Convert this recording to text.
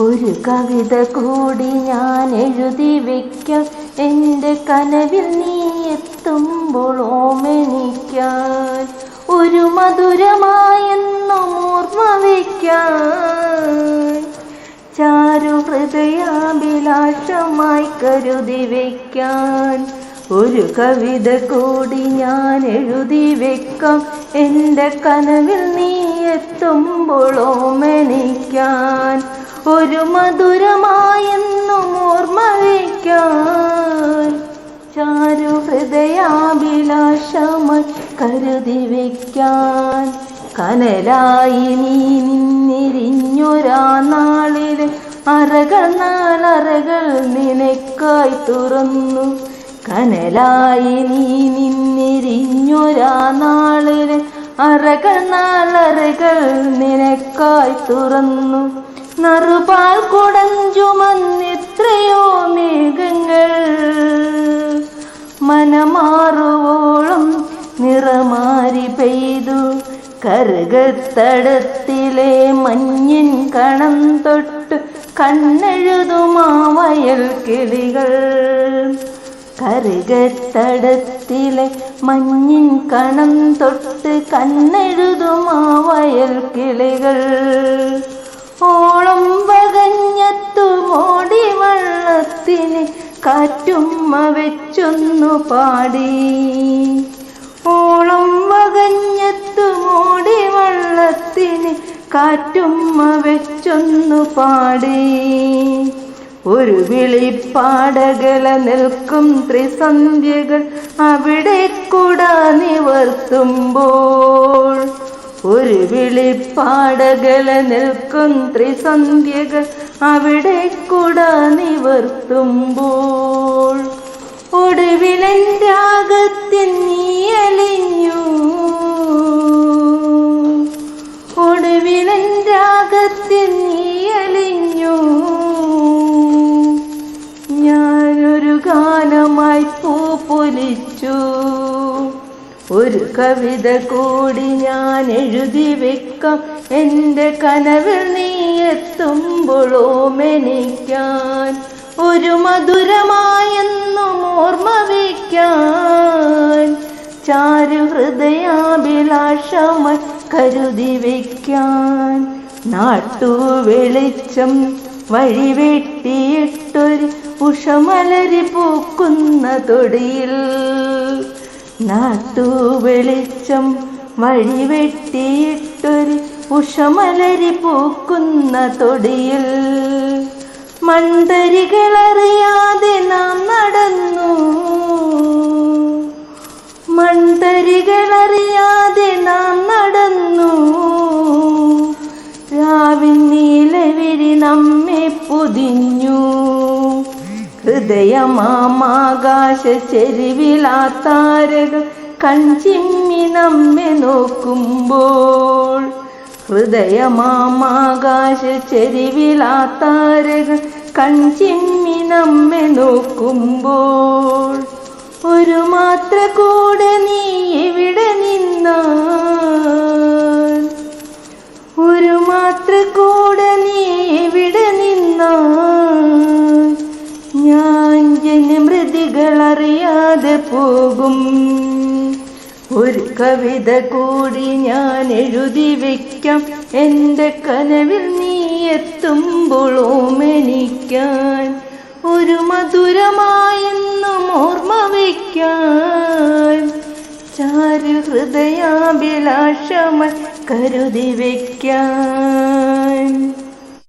ഒരു കവിത കൂടി ഞാൻ എഴുതി വയ്ക്കാം എന്റെ കനവിൽ നീ എത്തുമ്പോൾ ഓമനിക്കാൻ. ഒരു മധുരമായെന്നും ഓർമ്മ വയ്ക്കാൻ ചാരു ഹൃദയാഭിലാഷമായി കരുതി വയ്ക്കാൻ ഒരു കവിത കൂടി ഞാൻ എഴുതി വെക്കാം. എന്റെ കനവിൽ നീ എത്തുമ്പോൾ ഓമനിക്കാൻ. ഒരു മധുരമായെന്നും ഓർമ്മ ചാരു ഹൃദയാഭിലാഷമ കരുതി വയ്ക്കാൻ കനലായി നീ നിന്നിരിഞ്ഞൊരാ നാളിൽ അറകൾ നാളറകൾ നിനക്കായി തുറന്നു. കനലായി നീ നിന്നിരിഞ്ഞൊരാ നാളിൽ അറകൾ നാളറകൾ നിനക്കായി തുറന്നു. നറുപാൽ കുടഞ്ചുമന്നിത്രയോ മേഘങ്ങൾ. മനമാറുവോളം നിറമാരി പെയ്തു കറുകത്തടത്തിലെ മഞ്ഞിൻ കണം തൊട്ട് കണ്ണെഴുതുമാ വയൽ കിളികൾ. കറുകത്തടത്തിലെ മഞ്ഞിൻ കണം തൊട്ട് കണ്ണെഴുതുമാ വയൽ കിളികൾ. ഓളം വകഞ്ഞത്തു മോടി വള്ളത്തിന് കാറ്റുമ്മ വെച്ചൊന്നു പാടി. ഓളം വകഞ്ഞത്തു മോടി വള്ളത്തിന് കാറ്റുമ്മ വെച്ചൊന്നു പാടി. ഒരു വിളിപ്പാടകല നിൽക്കും ത്രിസന്ധ്യകൾ അവിടെ കൂടാ നിവർത്തുമ്പോൾ. ഒരു വിളിപ്പാടകല നിൽക്കും ത്രിസന്ധ്യകൾ അവിടെ കൂട നിവർത്തുമ്പോൾ. ഒടുവിലൻ രാഗത്തിൻ ഒരു കവിത കൂടി ഞാൻ എഴുതി വെക്കാം. എന്റെ കനവിൽ നീ എത്തുമ്പോഴോ മെനിക്കാൻ ഒരു മധുരമായെന്നും ഓർമ്മ വയ്ക്കാൻ. ചാരു ഹൃദയാഭിലാഷമായി കരുതി വയ്ക്കാൻ. നാട്ടു വെളിച്ചം വഴി വെട്ടിയിട്ടൊരു ഉഷമലരി പൂക്കുന്ന തൊടിയിൽ. നാട്ടു വെളിച്ചം വഴിവെട്ടിയിട്ടൊരു ഉഷമലരി പൂക്കുന്ന തൊടിയിൽ മൺതരികളറിയാതെ നാം നടന്നു. മൺതരികളറിയാതെ ഹൃദയമാകാശ ചെരുവിലാത്താരകൾ കൺചിമ്മി നമ്മെ നോക്കുമ്പോൾ. ഹൃദയമാകാശ ചെരുവിലാത്താരകൾ കൺചിമ്മി നമ്മെ നോക്കുമ്പോൾ. ഒരു മാത്ര കൂടെ നീ എവിടെ നിന്ന ഒരു മാത്ര കൂടെ നീ എവിടെ നിന്ന ഞാൻ പോകും. ഒരു കവിത കൂടി ഞാൻ എഴുതി വയ്ക്കാം എന്റെ കനവിൽ നീ എത്തുമ്പോൾ ഓമനിക്കാൻ. ഒരു മധുരമായെന്നും ഓർമ്മ വയ്ക്കാൻ ചാരു ഹൃദയാഭിലാഷമ കരുതി വയ്ക്കാൻ